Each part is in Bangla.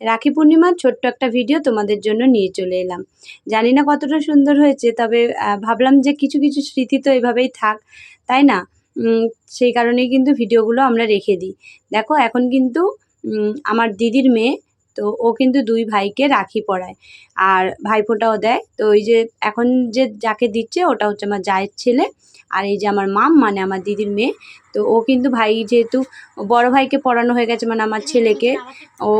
রাখি পূর্ণিমার ছোট্ট একটা ভিডিও তোমাদের জন্য নিয়ে চলে এলাম। জানি না কতটা সুন্দর হয়েছে, তবে ভাবলাম যে কিছু কিছু স্মৃতি তো এভাবেই থাক, তাই না? সেই কারণেই কিন্তু ভিডিওগুলো আমরা রেখে দিই। দেখো, এখন কিন্তু আমার দিদির মেয়ে তো ও কিন্তু দুই ভাইকে রাখি পরায়। আর ভাইফোঁটাও দেয়। তো ওই যে এখন যে যাকে দিচ্ছে, ওটা হচ্ছে আমার জায়ের ছেলে। আর এই যে আমার মাম মানে আমার দিদির মেয়ে, তো ও কিন্তু ভাই যেহেতু বড় ভাইকে পড়ানো হয়ে গেছে মানে আমার ছেলেকে, ও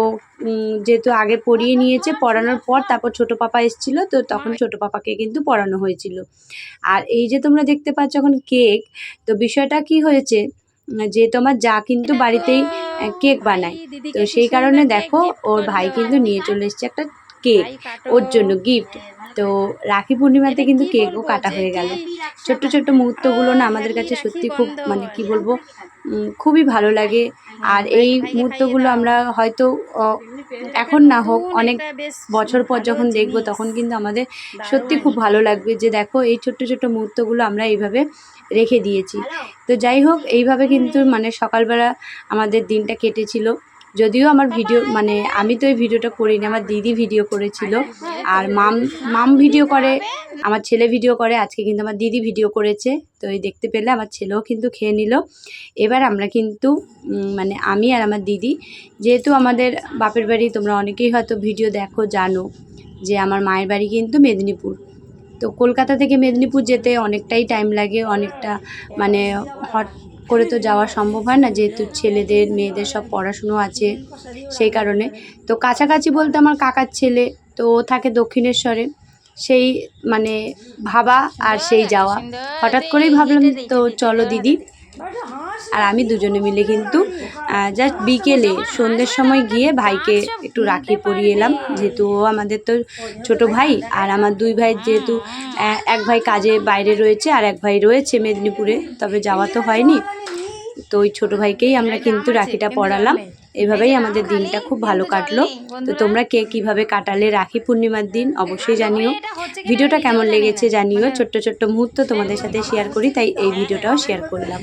যেহেতু আগে পড়িয়ে নিয়েছে, পড়ানোর পর তারপর ছোট পাপা এসেছিল, তো তখন ছোট পাপাকে কিন্তু পড়ানো হয়েছিল। আর এই যে তোমরা দেখতে পাচ্ছ এখন কেক, তো বিষয়টা কি হয়েছে উম, আমার যা কিন্তু বাড়িতেই কেক বানায়। তো সেই কারণে দেখো ওর ভাই কিন্তু নিয়ে চলে এসছে একটা কেক ওর জন্য গিফট তো রাখি পূর্ণিমাতে কিন্তু কেকও কাটা হয়ে গেল। ছোট্ট ছোট্ট মুহূর্তগুলো না আমাদের কাছে সত্যি খুব মানে কি বলব খুবই ভালো লাগে। আর এই মুহূর্তগুলো আমরা হয়তো এখন না হোক অনেক বছর পর যখন দেখব তখন কিন্তু আমাদের সত্যি খুব ভালো লাগবে যে দেখো এই ছোট্ট ছোট্ট মুহূর্তগুলো আমরা এইভাবে রেখে দিয়েছি। তো যাই হোক এইভাবে কিন্তু মানে সকালবেলা আমাদের দিনটা কেটেছিল। যদিও আমার ভিডিও মানে আমি তো এই ভিডিওটা করিনি, আমার দিদি ভিডিও করেছিল। আর মাম মাম ভিডিও করে, আমার ছেলে ভিডিও করে, আজকে কিন্তু আমার দিদি ভিডিও করেছে। তো এই দেখতে পেলে আমার ছেলেও কিন্তু খেয়ে নিল। এবার আমরা কিন্তু মানে আমি আর আমার দিদি, যেহেতু আমাদের বাপের বাড়ি, তোমরা অনেকেই হয়তো ভিডিও দেখো, জানো যে আমার মায়ের বাড়ি কিন্তু মেদিনীপুর। তো কলকাতা থেকে মেদিনীপুর যেতে অনেকটাই টাইম লাগে, অনেকটা মানে হট করে তো যাওয়া সম্ভব হয় না, যেহেতু ছেলেদের, মেয়েদের সব পড়াশুনো আছে সেই কারণে। তো কাছাকাছি বলতে আমার কাকার ছেলে, তো ও থাকে দক্ষিণেশ্বরে। সেই মানে ভাবা আর সেই যাওয়া। হঠাৎ করেই ভাবলাম, তো চলো দিদি। আর আমি দুজনে মিলে কিন্তু জাস্ট বিকেলে সন্ধ্যের সময় গিয়ে ভাইকে একটু রাখি পরিয়ে এলাম। যেহেতু ও আমাদের তো ছোট ভাই, আর আমার দুই ভাই যেহেতু এক ভাই কাজে বাইরে রয়েছে আর এক ভাই রয়েছে মেদিনীপুরে, তবে যাওয়া তো হয়নি। তো ওই ছোটো ভাইকেই আমরা কিন্তু রাখিটা পড়ালাম এভাবেই আমাদের দিনটা খুব ভালো কাটলো। তো তোমরা কে কীভাবে কাটালে রাখি পূর্ণিমার দিন অবশ্যই জানিও। ভিডিওটা কেমন লেগেছে জানিও। ছোট্ট ছোট্ট মুহূর্ত তোমাদের সাথে শেয়ার করি, তাই এই ভিডিওটাও শেয়ার করলাম।